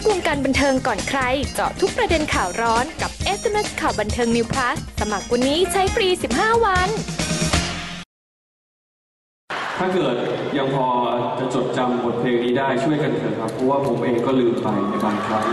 ลึกวงการบันเทิงก่อนใคร เจาะทุกประเด็นข่าวร้อนกับ SMS ข่าวบันเทิง New Plus สมัครวันนี้ใช้ฟรี 15 วัน ถ้าเกิดยังพอจะจดจำบทเพลงนี้ได้ช่วยกันเถอะครับ เพราะว่าผมเองก็ลืมไปในบางครั้ง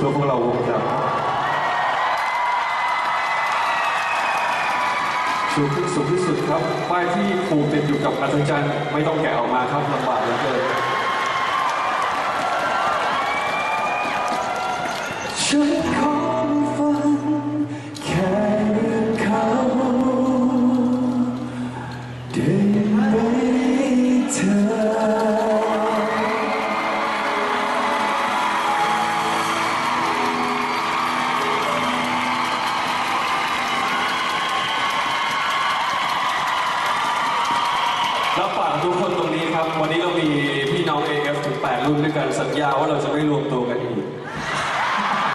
พื่อพวกเราวงดำสูงที่สุดที่สุดครับป้ายที่ผูกติดอยู่กับอาศจรรย์ไม่ต้องแกะออกมาครับลำบากเหลือเกินฉัน ทุกคนตรงนี้ครับ วันนี้เรามีพี่น้อง AF ถึง8รุ่นด้วยกันสัญญาว่าเราจะไม่รวมตัวกัน